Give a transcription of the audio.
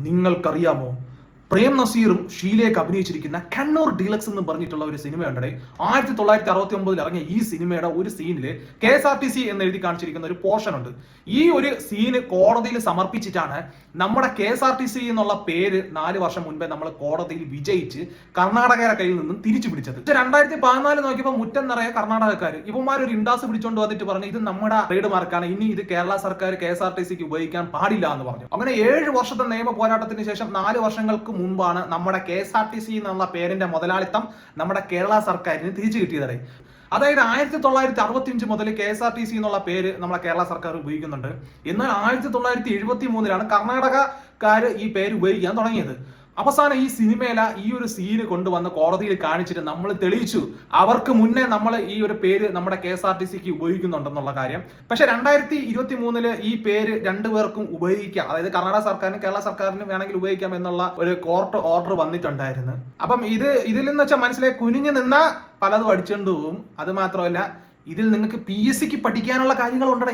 നിങ്ങൾക്കറിയാമോ? പ്രേം നസീറും ഷീലയൊക്കെ അഭിനയിച്ചിരിക്കുന്ന കണ്ണൂർ ഡീലക്സ് എന്ന് പറഞ്ഞിട്ടുള്ള ഒരു സിനിമയുണ്ടേ ആയിരത്തി തൊള്ളായിരത്തി അറുപത്തി ഒമ്പതിൽ ഇറങ്ങിയ ഈ സിനിമയുടെ ഒരു സീനിൽ K S R T C എന്ന് എഴുതി കാണിച്ചിരിക്കുന്ന ഒരു പോർഷൻ ഉണ്ട് ഈ ഒരു സീന് കോടതിയിൽ സമർപ്പിച്ചിട്ടാണ് നമ്മുടെ K S R T C എന്നുള്ള പേര് നാല് വർഷം മുൻപേ നമ്മൾ കോടതിയിൽ വിജയിച്ച് കർണാടകയുടെ കയ്യിൽ നിന്നും തിരിച്ചു പിടിച്ചത്. രണ്ടായിരത്തി പതിനാല് നോക്കിയപ്പോൾ മുറ്റം നിറയെ കർണാടകക്കാർ ഇവന്മാർ ഒരു ഇൻഡാസ് പിടിച്ചോണ്ട് വന്നിട്ട് പറഞ്ഞു ഇത് നമ്മുടെ ട്രേഡ് മാർക്കാണ് ഇനി ഇത് കേരള സർക്കാർ കെ എസ് ആർ ടി സിക്ക് ഉപയോഗിക്കാൻ പാടില്ല എന്ന് പറഞ്ഞു. അങ്ങനെ ഏഴ് വർഷത്തെ നിയമ പോരാട്ടത്തിന് ശേഷം നാല് വർഷങ്ങൾക്ക് മുമ്പാണ് നമ്മുടെ K S R T C എന്നുള്ള പേരിന്റെ മുതലാളിത്തം നമ്മുടെ കേരള സർക്കാരിന് തിരിച്ചു കിട്ടിയതേ അതായത് ആയിരത്തി തൊള്ളായിരത്തി അറുപത്തി അഞ്ച് മുതൽ K S R T C എന്നുള്ള പേര് നമ്മളെ കേരള സർക്കാർ ഉപയോഗിക്കുന്നുണ്ട്. എന്നാൽ ആയിരത്തി തൊള്ളായിരത്തി എഴുപത്തി മൂന്നിലാണ് കർണാടകക്കാർ ഈ പേര് ഉപയോഗിക്കാൻ തുടങ്ങിയത്. അവസാനം ഈ സിനിമയില ഈ ഒരു സീന് കൊണ്ടുവന്ന് കോടതിയിൽ കാണിച്ചിട്ട് നമ്മൾ തെളിയിച്ചു. അവർക്ക് മുന്നേ നമ്മൾ ഈ ഒരു പേര് നമ്മുടെ കെ എസ് ആർ ടി സിക്ക് ഉപയോഗിക്കുന്നുണ്ടെന്നുള്ള കാര്യം. പക്ഷെ രണ്ടായിരത്തി ഇരുപത്തി മൂന്നിൽ ഈ പേര് രണ്ടുപേർക്കും ഉപയോഗിക്കാം. അതായത് കർണാടക സർക്കാരിനും കേരള സർക്കാരിനും വേണമെങ്കിൽ ഉപയോഗിക്കാം എന്നുള്ള ഒരു കോർട്ട് ഓർഡർ വന്നിട്ടുണ്ടായിരുന്നു. അപ്പം ഇത് ഇതിൽ നിന്ന് വെച്ചാൽ മനസ്സിലായി കുനിഞ്ഞു നിന്ന പലതും അടിച്ചുകൊണ്ട് പോകും അത് മാത്രമല്ല ഇതിൽ നിങ്ങൾക്ക് പി എസ് സിക്ക് പഠിക്കാനുള്ള കാര്യങ്ങളുണ്ട്